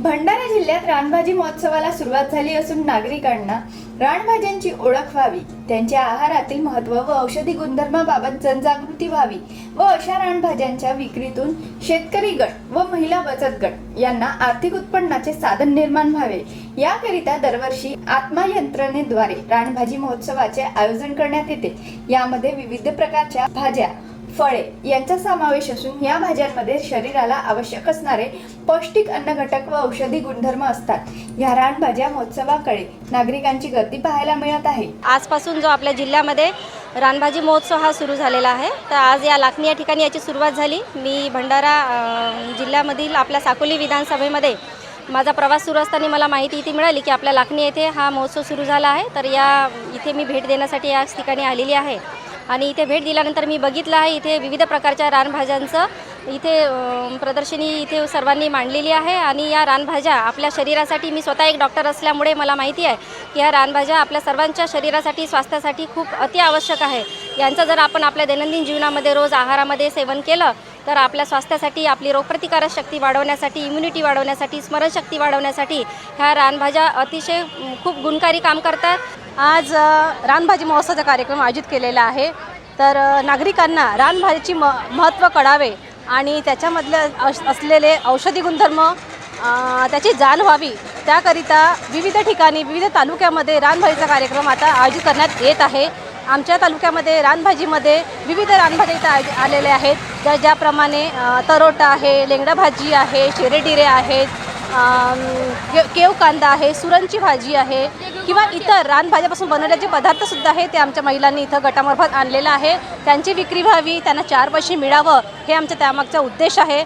भंडारा जिल्ह्यात रानभाजी महोत्सवाला सुरुवात झाली असून नागरिकांना रानभाज्यांची ओळख व्हावी त्यांच्या आहारातील महत्त्व व औषधी गुणधर्माबाबत जनजागृती व्हावी व अशा रानभाज्यांच्या विक्रीतून शेतकरी गट व महिला बचत गट यांना आर्थिक उत्पन्नाचे साधन निर्माण व्हावे. याकरिता दरवर्षी आत्मा यंत्रणेद्वारे रानभाजी महोत्सवाचे आयोजन करण्यात येते. यामध्ये विविध प्रकारच्या भाज्या फळे यांचा समावेश असून या भाज्यांमध्ये शरीराला आवश्यक असणारे पौष्टिक अन्न घटक व औषधी गुणधर्म असतात. या रानभाज्या महोत्सवाकडे नागरिकांची गर्दी पाहायला मिळत आहे. आजपासून जो आपल्या जिल्ह्यामध्ये रानभाजी महोत्सव हा सुरू झालेला आहे तर आज या लाखनी या ठिकाणी याची सुरुवात झाली. मी भंडारा जिल्ह्यामधील आपल्या साकोली विधानसभेमध्ये माझा प्रवास सुरू असताना मला माहिती इथे मिळाली की आपल्या लाखनी येथे हा महोत्सव सुरू झाला आहे. तर या इथे मी भेट देण्यासाठी याच ठिकाणी आलेली आहे. आणि इथे भेट दिल्यानंतर मी बघितलं आहे इथे विविध प्रकारच्या रानभाज्यांचं इथे प्रदर्शनी इथे सर्वांनी मांडलेली आहे आणि या रानभाज्या आपल्या शरीरासाठी मी स्वतः एक डॉक्टर असल्यामुळे मला माहिती आहे की ह्या रानभाज्या आपल्या सर्वांच्या शरीरासाठी स्वास्थ्यासाठी खूप अति आवश्यक आहे. यांचं जर आपण आपल्या दैनंदिन जीवनामध्ये रोज आहारामध्ये सेवन केलं तर आपल्या स्वास्थ्यासाठी आपली रोगप्रतिकारक शक्ती वाढवण्यासाठी इम्युनिटी वाढवण्यासाठी स्मरणशक्ती वाढवण्यासाठी ह्या रानभाज्या अतिशय खूप गुणकारी काम करतात. आज रानभाजी महोत्सवाचा कार्यक्रम आयोजित केलेला आहे. तर नागरिकांना रानभाजीची म महत्त्व कळावे आणि त्याच्यामधले अस असलेले औषधी गुणधर्म त्याची जाण व्हावी. त्याकरिता विविध ठिकाणी विविध तालुक्यामध्ये रानभाजीचा कार्यक्रम आता आयोजित करण्यात येत आहे. आमच्या तालुक्यामध्ये रानभाजीमध्ये विविध रानभाज्या इथं आ आलेले आहेत. ज्या ज्याप्रमाणे अ, तरोटा आहे लेंगडा भाजी आहे शेरेडिरे आहेत केव कांदा आहे सुरणची भाजी आहे किंवा इतर रानभाज्यापासून बनवण्याचे पदार्थसुद्धा आहे ते आमच्या महिलांनी इथं गटामार्फत आणलेलं आहे. त्यांची विक्री व्हावी त्यांना चार पैसे मिळावं हे आमचा त्यामागचा उद्देश आहे.